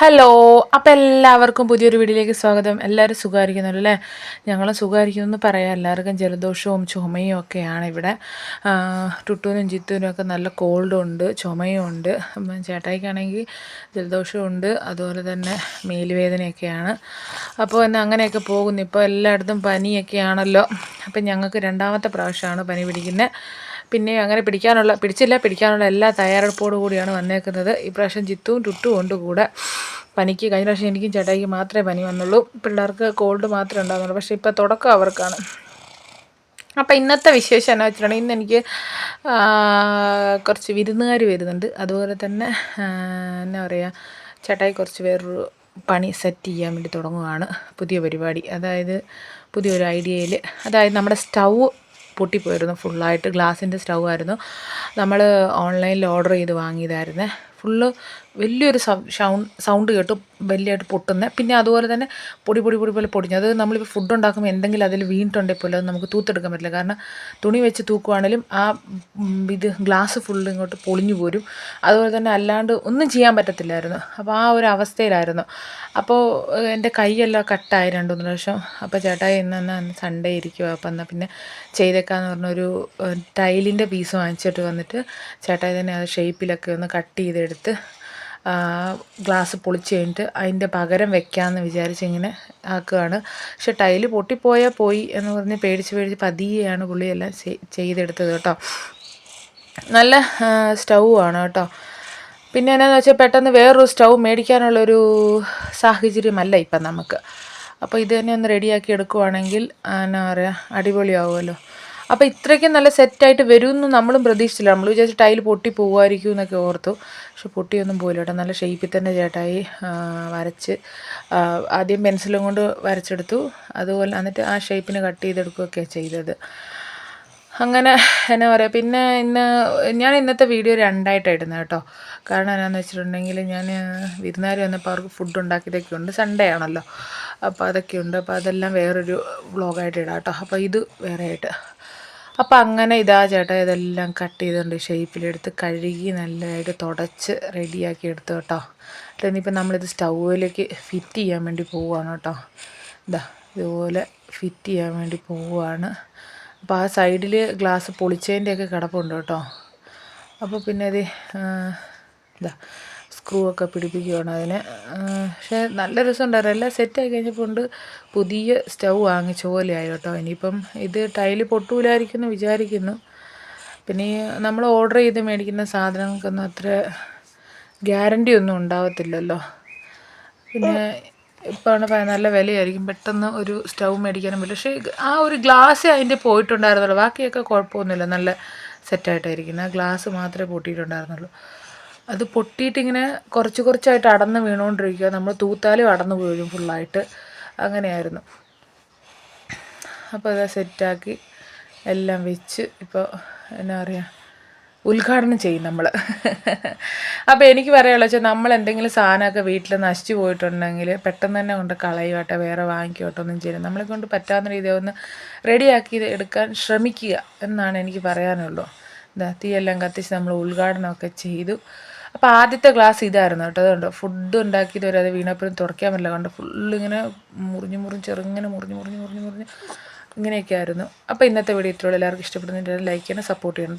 Hello അപ്പോൾ എല്ലാവർക്കും പുതിയൊരു വീഡിയോയിലേക്ക് സ്വാഗതം. എല്ലാവരും സുഖമായിരിക്കുന്നുണ്ട് അല്ലേ? ഞങ്ങൾ സുഖമായിരിക്കുമെന്ന് പറയാം. എല്ലാവർക്കും ജലദോഷവും ചുമയും ഒക്കെയാണ് ഇവിടെ. ടുട്ടൂനും ജിത്തുവിനും ഒക്കെ നല്ല കോൾഡും ഉണ്ട് ചുമയും ഉണ്ട്. ചേട്ടായിക്കാണെങ്കിൽ ജലദോഷവും ഉണ്ട്. അതുപോലെ തന്നെ മേലുവേദനയൊക്കെയാണ് അപ്പോൾ എന്നാൽ അങ്ങനെയൊക്കെ പോകുന്നു. ഇപ്പോൾ എല്ലായിടത്തും പനിയൊക്കെയാണല്ലോ. അപ്പം ഞങ്ങൾക്ക് രണ്ടാമത്തെ പ്രാവശ്യമാണ് പനി പിടിക്കുന്നത് പിന്നെ അങ്ങനെ പിടിക്കാനുള്ള പിടിച്ചില്ല പിടിക്കാനുള്ള എല്ലാ തയ്യാറെടുപ്പോടു കൂടിയാണ് വന്നേക്കുന്നത്. ഈ പ്രാവശ്യം ജിത്തുവും ടുട്ടും ഉണ്ട് കൂടെ. പനിക്ക് കഴിഞ്ഞ പ്രാവശ്യം എനിക്കും ചേട്ടായിക്ക് മാത്രമേ പനി വന്നുള്ളൂ. പിള്ളേർക്ക് കോൾഡ് മാത്രമേ ഉണ്ടാകുന്നുള്ളൂ പക്ഷേ ഇപ്പോൾ തുടക്കം അവർക്കാണ്. അപ്പം ഇന്നത്തെ വിശേഷം എന്നാ വെച്ചിട്ടുണ്ടെങ്കിൽ ഇന്ന് എനിക്ക് കുറച്ച് വിരുന്നുകാർ വരുന്നുണ്ട്. അതുപോലെ തന്നെ എന്നാ പറയുക ചേട്ടായി കുറച്ച് വേറൊരു പണി സെറ്റ് ചെയ്യാൻ വേണ്ടി തുടങ്ങുകയാണ് പുതിയ പരിപാടി. അതായത് പുതിയൊരു ഐഡിയയിൽ അതായത് നമ്മുടെ സ്റ്റൗ പൊട്ടിപ്പോയിരുന്നു ഫുള്ളായിട്ട് ഗ്ലാസിന്റെ സ്റ്റൗ ആയിരുന്നു. നമ്മൾ ഓൺലൈനിൽ ഓർഡർ ചെയ്ത് വാങ്ങിയതായിരുന്നേ. ഫുള്ള് വലിയൊരു സൗണ്ട് സൗണ്ട് കേട്ട് വലിയതായിട്ട് പൊട്ടുന്നത് പിന്നെ അതുപോലെ തന്നെ പൊടി പൊടി പൊടി പോലെ പൊടിഞ്ഞു. അത് നമ്മളിപ്പോൾ ഫുഡ് ഉണ്ടാക്കുമ്പോൾ എന്തെങ്കിലും അതിൽ വീണിട്ടുണ്ടെങ്കിൽ പോലും അത് നമുക്ക് തൂത്തെടുക്കാൻ പറ്റില്ല. കാരണം തുണി വെച്ച് തൂക്കുവാണെങ്കിലും ആ ഇത് ഗ്ലാസ് ഫുള്ള് ഇങ്ങോട്ട് പൊളിഞ്ഞു പോരും. അതുപോലെ തന്നെ അല്ലാണ്ട് ഒന്നും ചെയ്യാൻ പറ്റത്തില്ലായിരുന്നു. അപ്പോൾ ആ ഒരു അവസ്ഥയിലായിരുന്നു. അപ്പോൾ എന്റെ കൈയെല്ലാം കട്ടായി രണ്ട് മൂന്ന് പ്രാവശ്യം. അപ്പോൾ ചേട്ടായി ഇന്ന് സൺഡേ ഇരിക്കുക അപ്പം എന്നാൽ പിന്നെ ചെയ്തേക്കാന്ന് പറഞ്ഞൊരു ടൈലിന്റെ പീസ് വാങ്ങിച്ചിട്ട് വന്നിട്ട് ചേട്ടായി തന്നെ അത് ഷേപ്പിലൊക്കെ ഒന്ന് കട്ട് ചെയ്തെടുത്ത് ഗ്ലാസ് പൊളിച്ച് കഴിഞ്ഞിട്ട് അതിന്റെ പകരം വെക്കാമെന്ന് വിചാരിച്ച് ഇങ്ങനെ ആക്കുകയാണ്. പക്ഷെ ടൈൽ പൊട്ടിപ്പോയാൽ പോയി എന്ന് പറഞ്ഞ് പേടിച്ച് പേടിച്ച് പതിയെയാണ് പുള്ളിയെല്ലാം ചെയ്തെടുത്തത് കേട്ടോ. നല്ല സ്റ്റൗ ആണ് കേട്ടോ. പിന്നെ എന്നാന്ന് വെച്ചാൽ പെട്ടെന്ന് വേറൊരു സ്റ്റൗ മേടിക്കാനുള്ളൊരു സാഹചര്യമല്ല ഇപ്പം നമുക്ക്. അപ്പോൾ ഇത് തന്നെ ഒന്ന് റെഡിയാക്കി എടുക്കുവാണെങ്കിൽ എന്നാ പറയുക അടിപൊളിയാവുമല്ലോ. അപ്പോൾ ഇത്രയ്ക്കും നല്ല സെറ്റായിട്ട് വരുമെന്ന് നമ്മളും പ്രതീക്ഷിച്ചില്ല. നമ്മൾ വിചാരിച്ചു ടൈൽ പൊട്ടി പോകുമായിരിക്കും എന്നൊക്കെ ഓർത്തു. പക്ഷെ പൊട്ടിയൊന്നും പോയില്ല കേട്ടോ. നല്ല ഷേപ്പിൽ തന്നെ ചേട്ടായി വരച്ച് ആദ്യം പെൻസിലും കൊണ്ട് വരച്ചെടുത്തു. അതുപോലെ എന്നിട്ട് ആ ഷേപ്പിന് കട്ട് ചെയ്തെടുക്കുകയൊക്കെ ചെയ്തത്. അങ്ങനെ എന്നാ പറയുക പിന്നെ ഇന്ന് ഞാൻ ഇന്നത്തെ വീഡിയോ രണ്ടായിട്ട് ഇടുന്നത് കേട്ടോ. കാരണം എന്നാന്ന് വെച്ചിട്ടുണ്ടെങ്കിൽ ഞാൻ വിരുന്നുകാർ വന്നപ്പോൾ അവർക്ക് ഫുഡ് ഉണ്ടാക്കിയതൊക്കെ ഉണ്ട്. സൺഡേ ആണല്ലോ. അപ്പോൾ അതൊക്കെ ഉണ്ട്. അപ്പോൾ അതെല്ലാം വേറൊരു വ്ളോഗായിട്ട് ഇടാം കേട്ടോ. അപ്പോൾ ഇത് വേറെ ആയിട്ട് അപ്പം അങ്ങനെ ഇതാ ചേട്ടാ ഇതെല്ലാം കട്ട് ചെയ്തുകൊണ്ട് ഷേപ്പിലെടുത്ത് കഴുകി നല്ലതായിട്ട് തുടച്ച് റെഡിയാക്കി എടുത്തു കേട്ടോ. ഇനിയിപ്പോൾ നമ്മളിത് സ്റ്റൗവിലേക്ക് ഫിറ്റ് ചെയ്യാൻ വേണ്ടി പോവുകയാണ് കേട്ടോ. ഇതാ ഇതുപോലെ ഫിറ്റ് ചെയ്യാൻ വേണ്ടി പോവുകയാണ് അപ്പോൾ ആ സൈഡിൽ ഗ്ലാസ് പൊളിച്ചതിന്റെയൊക്കെ കിടപ്പുണ്ട് കേട്ടോ. അപ്പോൾ പിന്നെ ഇത് ഇതാ സ്ക്രൂ ഒക്കെ പിടിപ്പിക്കുകയാണ് അതിന് പക്ഷേ നല്ല രസമുണ്ടായിരുന്നു. എല്ലാം സെറ്റായി കഴിഞ്ഞപ്പോൾ ഉണ്ട് പുതിയ സ്റ്റൗ വാങ്ങിച്ച പോലെയായി കേട്ടോ. ഇനിയിപ്പം ഇത് ടൈൽ പൊട്ടൂലായിരിക്കും എന്ന് വിചാരിക്കുന്നു. പിന്നെ നമ്മൾ ഓർഡർ ചെയ്ത് മേടിക്കുന്ന സാധനങ്ങൾക്കൊന്നും അത്ര ഗ്യാരണ്ടി ഒന്നും ഉണ്ടാവത്തില്ലല്ലോ. പിന്നെ ഇപ്പോൾ നല്ല വിലയായിരിക്കും. പെട്ടെന്ന് ഒരു സ്റ്റൗ മേടിക്കാനും പറ്റില്ല. പക്ഷേ ആ ഒരു ഗ്ലാസ് അതിന്റെ പോയിട്ടുണ്ടായിരുന്നുള്ളൂ ബാക്കിയൊക്കെ കുഴപ്പമൊന്നുമില്ല. നല്ല സെറ്റായിട്ടായിരിക്കുന്നത് ആ ഗ്ലാസ് മാത്രമേ പൊട്ടിയിട്ടുണ്ടായിരുന്നുള്ളൂ. അത് പൊട്ടിയിട്ടിങ്ങനെ കുറച്ച് കുറച്ചായിട്ട് അടന്ന് വീണുകൊണ്ടിരിക്കുക നമ്മൾ തൂത്താലും അടന്ന് വീഴും ഫുള്ളായിട്ട് അങ്ങനെയായിരുന്നു. അപ്പോൾ അത് സെറ്റാക്കി എല്ലാം വെച്ച് ഇപ്പോൾ എന്നാ പറയുക ഉദ്ഘാടനം ചെയ്യും നമ്മൾ അപ്പോൾ എനിക്ക് പറയാനുള്ള വെച്ചാൽ നമ്മൾ എന്തെങ്കിലും സാധനമൊക്കെ വീട്ടിൽ നശിച്ചു പോയിട്ടുണ്ടെങ്കിൽ പെട്ടെന്ന് തന്നെ കൊണ്ട് കളയുവാട്ടെ വേറെ വാങ്ങിക്കോട്ടെ ഒന്നും ചെയ്യില്ല നമ്മളെ കൊണ്ട് പറ്റാവുന്ന രീതിയിൽ ഒന്ന് റെഡിയാക്കി എടുക്കാൻ ശ്രമിക്കുക എന്നാണ് എനിക്ക് പറയാനുള്ളൂ. എന്താ തീയെല്ലാം കത്തിച്ച് നമ്മൾ ഉദ്ഘാടനമൊക്കെ ചെയ്തു. അപ്പോൾ ആദ്യത്തെ ഗ്ലാസ് ഇതായിരുന്നു കേട്ടോ അതുകൊണ്ട് ഫുഡ് ഉണ്ടാക്കിയത് വരെ അത് വീണപ്പോഴും തുറക്കാൻ പറ്റില്ല. കണ്ട്? ഫുള്ളിങ്ങനെ മുറിഞ്ഞ് മുറിഞ്ഞ് ചെറുങ്ങനെ മുറിഞ്ഞ് മുറിഞ്ഞ് മുറിഞ്ഞ് മുറിഞ്ഞ് ഇങ്ങനെയൊക്കെ ആയിരുന്നു. അപ്പോൾ ഇന്നത്തെ വീഡിയോ ഇത്രയുള്ള എല്ലാവർക്കും ഇഷ്ടപ്പെടുന്നുണ്ടെങ്കിൽ ലൈക്ക് ചെയ്യണം സപ്പോർട്ട് ചെയ്യണം